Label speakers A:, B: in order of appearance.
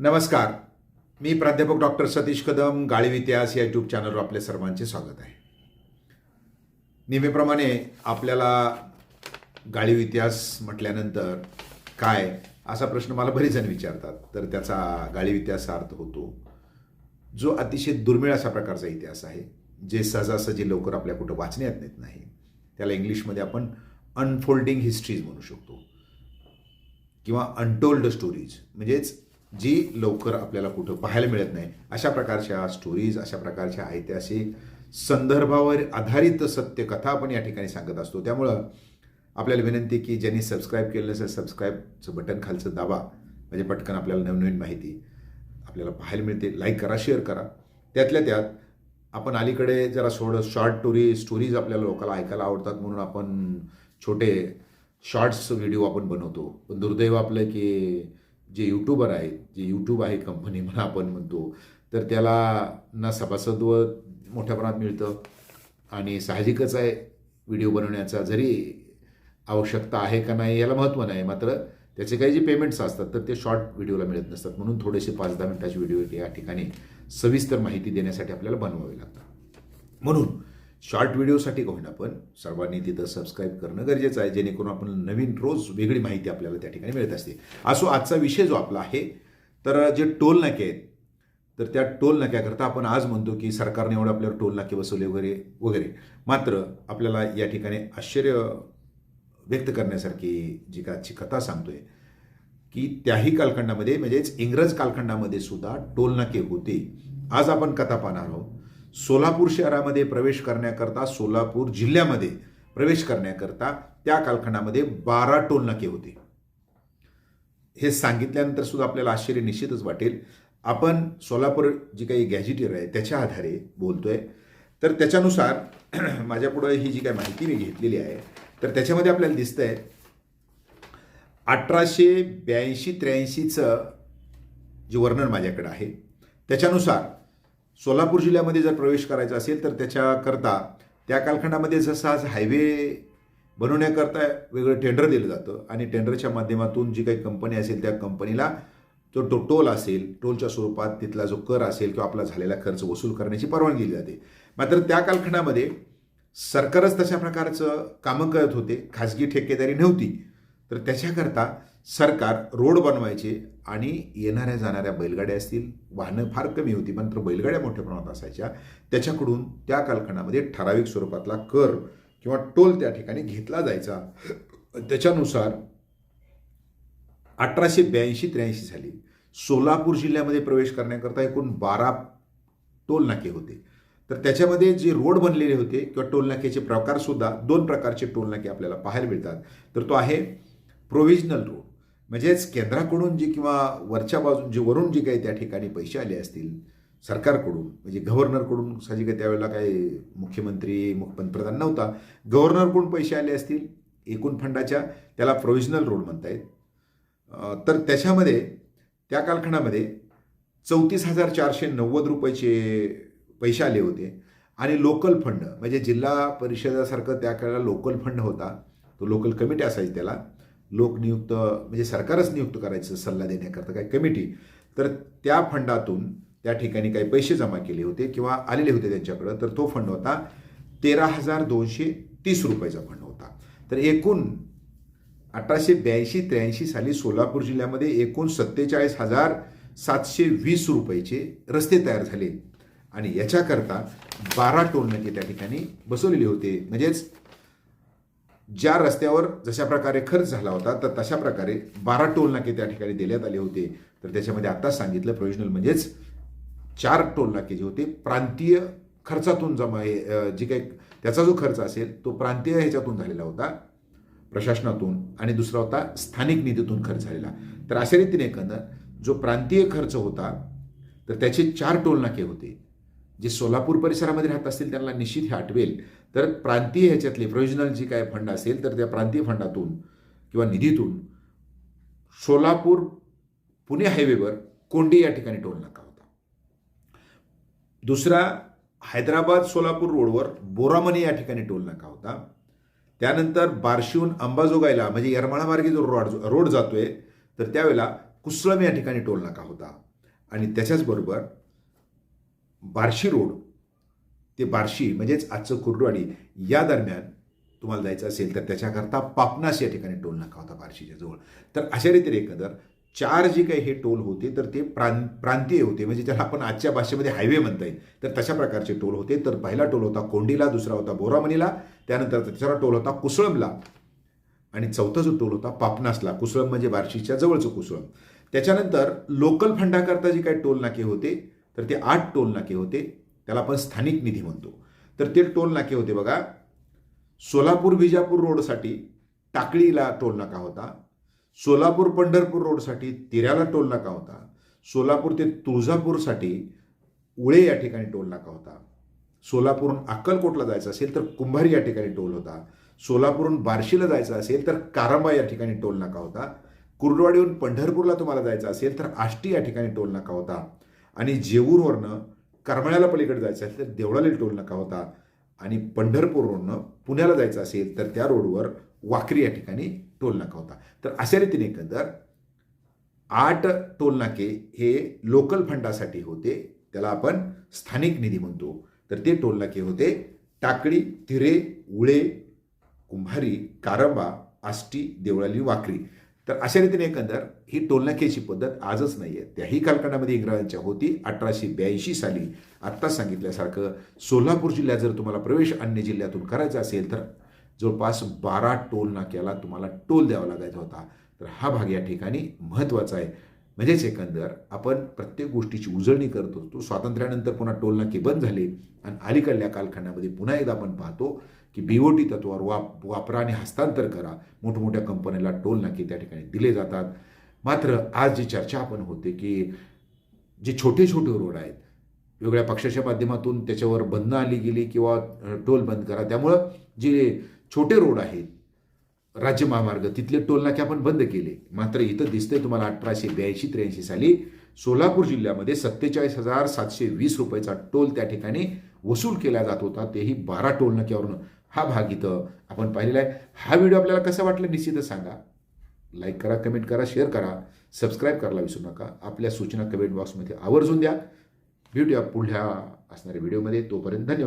A: नमस्कार. मी प्राध्यापक डॉक्टर सतीश कदम गाळीव इतिहास या यूट्यूब चॅनलवर आपले सर्वांचे स्वागत आहे. नेहमीप्रमाणे आपल्याला गाळीव इतिहास म्हटल्यानंतर काय असा प्रश्न मला बरेच जण विचारतात तर त्याचा गाळीव इतिहास अर्थ होतो जो अतिशय दुर्मिळ अशा प्रकारचा इतिहास आहे जे सहजासहजी लवकर आपल्या कुठं वाचण्यात येत नाही. त्याला इंग्लिशमध्ये आपण अनफोल्डिंग हिस्ट्रीज म्हणू शकतो. किंवा अनटोल्ड स्टोरीज म्हणजेच जी लवकर आपल्याला कुठं पाहायला मिळत नाही. अशा प्रकारच्या स्टोरीज अशा प्रकारच्या ऐतिहासिक संदर्भावर आधारित सत्यकथा आपण या ठिकाणी सांगत असतो. त्यामुळं आपल्याला विनंती की ज्यांनी सबस्क्राईब केलं नसेल सबस्क्राईबचं बटन खालचं दाबा. म्हणजे पटकन आपल्याला नवनवीन माहिती आपल्याला पाहायला मिळते. लाईक करा शेअर करा. त्यातल्या त्यात आपण अलीकडे जरा सोड शॉर्ट स्टोरी स्टोरीज आपल्याला लोकांना ऐकायला आवडतात म्हणून आपण छोटे शॉर्ट्स व्हिडिओ आपण बनवतो. पण दुर्दैव आपलं की जे यूट्यूबर आहेत जे यूट्यूब आहे कंपनी म्हणा आपण म्हणतो तर त्याला ना सभासदत्व मोठ्या प्रमाणात मिळतं. आणि साहजिकच आहे व्हिडिओ बनवण्याचा. जरी आवश्यकता आहे का नाही याला महत्त्व नाही मात्र त्याचे काही जे पेमेंट्स असतात तर ते शॉर्ट व्हिडिओला मिळत नसतात. म्हणून थोडेसे पाच दहा मिनिटाचे व्हिडिओ या ठिकाणी सविस्तर माहिती देण्यासाठी आपल्याला बनवावे लागतात. म्हणून शॉर्ट व्हिडिओसाठी होईन आपण सर्वांनी तिथं सबस्क्राईब करणं गरजेचं आहे जेणेकरून आपण नवीन रोज वेगळी माहिती आपल्याला त्या ठिकाणी मिळत असते. असो आजचा विषय जो आपला आहे तर जे टोल नाके आहेत तर त्या टोल नाक्याकरता आपण आज म्हणतो की सरकारने एवढं आपल्यावर टोल नाके बसवले वगैरे वगैरे. मात्र आपल्याला या ठिकाणी आश्चर्य व्यक्त करण्यासारखी जी का आजची कथा सांगतोय की त्याही कालखंडामध्ये म्हणजेच इंग्रज कालखंडामध्ये सुद्धा टोल नाके होते. आज आपण कथा पाहणार आहोत. सोलापूर शहरामध्ये प्रवेश करण्याकरता सोलापूर जिल्ह्यामध्ये प्रवेश करण्याकरता त्या कालखंडामध्ये बारा टोल नाके होते. हे सांगितल्यानंतर सुद्धा आपल्याला आश्चर्य निश्चितच वाटेल. आपण सोलापूर जी काही गॅझेटियर आहे त्याच्या आधारे बोलतोय. तर त्याच्यानुसार माझ्यापुढं ही जी काही माहिती मी घेतलेली आहे तर त्याच्यामध्ये आपल्याला दिसतंय अठराशे ब्याऐंशी त्र्याऐंशीचं जे वर्णन माझ्याकडं आहे त्याच्यानुसार सोलापूर जिल्ह्यामध्ये जर प्रवेश करायचा असेल तर त्याच्याकरता त्या कालखंडामध्ये जसं आज हायवे बनवण्याकरता वेगळं टेंडर दिलं जातं आणि टेंडरच्या माध्यमातून जी काही कंपनी असेल त्या कंपनीला जो टो टोल असेल टोलच्या स्वरूपात तिथला जो कर असेल किंवा आपला झालेला खर्च वसूल करण्याची परवानगी दिली जाते. मात्र त्या कालखंडामध्ये सरकारच तशा प्रकारचं कामं करत होते खाजगी ठेकेदारी नव्हती. तर त्याच्याकरता सरकार रोड बनवायचे आणि येणाऱ्या जाणाऱ्या बैलगाड्या असतील वाहनं फार कमी होती मात्र बैलगाड्या मोठ्या प्रमाणात असायच्या. त्याच्याकडून त्या कालखंडामध्ये ठराविक स्वरूपातला कर किंवा टोल त्या ठिकाणी घेतला जायचा. त्याच्यानुसार अठराशे ब्याऐंशी त्र्याऐंशी साली सोलापूर जिल्ह्यामध्ये प्रवेश करण्याकरता एकूण बारा टोल नाके होते. तर त्याच्यामध्ये जे रोड बनलेले होते किंवा टोल नाक्याचे प्रकारसुद्धा दोन प्रकारचे टोल नाके आपल्याला पाहायला मिळतात. तर तो आहे प्रोव्हिजनल रोड. म्हणजेच केंद्राकडून जे किंवा वरच्या बाजून जे वरून जे काही त्या ठिकाणी पैसे आले असतील सरकारकडून म्हणजे गव्हर्नरकडून साहजिक त्यावेळेला काही मुख्यमंत्री मुख पंतप्रधान नव्हता गव्हर्नरकडून पैसे आले असतील एकूण फंडाच्या त्याला प्रोव्हिजनल रोड म्हणतायत. अं, तर त्याच्यामध्ये त्या कालखंडामध्ये चौतीस हजार चारशे नव्वद रुपयाचे पैसे आले होते. आणि लोकल फंड म्हणजे जिल्हा परिषदासारखं त्या काळाला लोकल फंड होता. तो लोकल कमिटी असायची त्याला. लोकनियुक्त म्हणजे सरकारच नियुक्त करायचं सल्ला देण्याकरता काही कमिटी. तर त्या फंडातून त्या ठिकाणी काही पैसे जमा केले होते किंवा आलेले होते त्यांच्याकडं. तर तो फंड होता तेरा हजार दोनशे तीस रुपयाचा फंड होता. तर एकूण अठराशे ब्याऐंशी त्र्याऐंशी साली सोलापूर जिल्ह्यामध्ये एकूण सत्तेचाळीस हजार सातशे वीस रुपयाचे रस्ते तयार झाले. आणि याच्याकरता बारा टोल नाके त्या ठिकाणी बसवलेले होते. म्हणजेच ज्या रस्त्यावर जशा प्रकारे खर्च झाला होता तर तशा प्रकारे बारा टोल नाके त्या ठिकाणी देण्यात आले होते. तर त्याच्यामध्ये आत्ताच सांगितलं प्रोविजनल म्हणजेच चार टोल नाके जे होते प्रांतीय खर्चातून जमा हे, जे काही त्याचा जो खर्च असेल तो प्रांतीय ह्याच्यातून झालेला होता प्रशासनातून. आणि दुसरा होता स्थानिक निधीतून खर्च झालेला. तर अशा रीतीने एकंदर जो प्रांतीय खर्च होता तर त्याचे चार टोल नाके होते. जे सोलापूर परिसरामध्ये राहत असतील त्यांना निश्चित हे आठवेल. तर प्रांतीय ह्याच्यातले प्रोव्हिजनल जी काय फंड असेल तर त्या प्रांतीय फंडातून किंवा निधीतून सोलापूर पुणे हायवेवर कोंडी या ठिकाणी टोल नाका होता. दुसरा हैदराबाद सोलापूर रोडवर बोरामणी या ठिकाणी टोल नाका होता. त्यानंतर बार्शीहून अंबाजोगाईला म्हणजे येरमाळा मार्गे जो रोड रोड जातोय तर त्यावेळेला कुसळम या ठिकाणी टोल नाका होता. आणि त्याच्याचबरोबर बार्शी रोड ते बार्शी म्हणजेच आजचं कुर्डवाडी या दरम्यान तुम्हाला जायचं असेल तर त्याच्याकरता पापनास या ठिकाणी टोल नाका होता बार्शीच्या जवळ. तर अशा रीतीने एकंदर चार जे काही हे टोल होते तर ते प्रां प्रांतीय होते म्हणजे ज्याला आपण आजच्या भाषेमध्ये हायवे म्हणता येईल तर तशा प्रकारचे टोल होते. तर पहिला टोल होता कोंडीला दुसरा होता बोरामणीला त्यानंतर तिसरा टोल होता कुसळमला आणि चौथा जो टोल होता पापनासला. कुसळम म्हणजे बार्शीच्या जवळचं कुसळम. त्याच्यानंतर लोकल फंडाकरता जे काही टोल नाके होते तर ते आठ टोल नाके होते. त्याला आपण स्थानिक निधी म्हणतो. तर ते टोल नाके होते बघा. सोलापूर विजापूर रोडसाठी टाकळीला टोल नाका होता. सोलापूर पंढरपूर रोडसाठी तिऱ्याला टोल नाका होता. सोलापूर ते तुळजापूरसाठी उळे या ठिकाणी टोल नाका होता. सोलापूरहून अक्कलकोटला जायचं असेल तर कुंभारी या ठिकाणी टोल होता. सोलापूरहून बार्शीला जायचं असेल तर कारंबा या ठिकाणी टोल नाका होता. कुर्डवाडीहून पंढरपूरला तुम्हाला जायचं असेल तर आष्टी या ठिकाणी टोल नाका होता. आणि जेऊरवरनं करमळ्याला पलीकडे जायचं असेल तर देवळाली टोल नाका होता. आणि पंढरपूरवरून पुण्याला जायचं असेल तर त्या रोडवर वाकरी या ठिकाणी टोल नाका होता. तर अशा रीतीने एकंदर आठ टोलनाके हे लोकल फंडासाठी होते. त्याला आपण स्थानिक निधी म्हणतो. तर ते टोलनाके होते टाकळी तिरे उळे कुंभारी कारंबा आष्टी देवळाली वाकरी. तर अशा रीतीने एकंदर ही टोलनाक्याची पद्धत आजच नाही आहे त्याही कालखंडामध्ये इंग्रजांच्या होती अठराशे ब्याऐंशी साली. आत्ताच सांगितल्यासारखं सोलापूर जिल्ह्यात जर तुम्हाला प्रवेश अन्य जिल्ह्यातून करायचा असेल तर जवळपास बारा टोल नाक्याला तुम्हाला टोल द्यावा लागायचा होता. तर हा भाग या ठिकाणी महत्त्वाचा आहे. म्हणजेच एकंदर आपण प्रत्येक गोष्टीची उजळणी करत असतो. स्वातंत्र्यानंतर पुन्हा टोल नाके बंद झाले आणि अलीकडल्या कालखंडामध्ये पुन्हा एकदा आपण पाहतो की बीओटी तत्वावर वाप वापरा आणि हस्तांतर करा. मोठमोठ्या कंपन्याला टोल नाके त्या ठिकाणी दिले जातात. मात्र आज जी चर्चा आपण होते की जे छोटे छोटे रोड आहेत वेगळ्या पक्षाच्या माध्यमातून त्याच्यावर बंधनं आली गेली किंवा टोल बंद करा. त्यामुळं जे छोटे रोड आहेत राज्य महामार्ग तिथले टोलनाके आपण बंद केले. मात्र इथं दिसतंय तुम्हाला अठराशे ब्याऐंशी त्र्याऐंशी साली सोलापूर जिल्ह्यामध्ये सत्तेचाळीस हजार सातशे वीस रुपयाचा टोल त्या ठिकाणी वसूल केला जात होता. तेही बारा टोलनाक्यावरून. हा भाग इथं आपण पाहिलेला आहे. हा व्हिडिओ आपल्याला कसा वाटला निश्चितच सांगा. लाईक करा कमेंट करा शेअर करा. सबस्क्राईब करायला विसरू नका. आपल्या सूचना कमेंट बॉक्समध्ये आवर्जून द्या. भेटूया पुढल्या असणाऱ्या व्हिडिओमध्ये. तोपर्यंत धन्यवाद.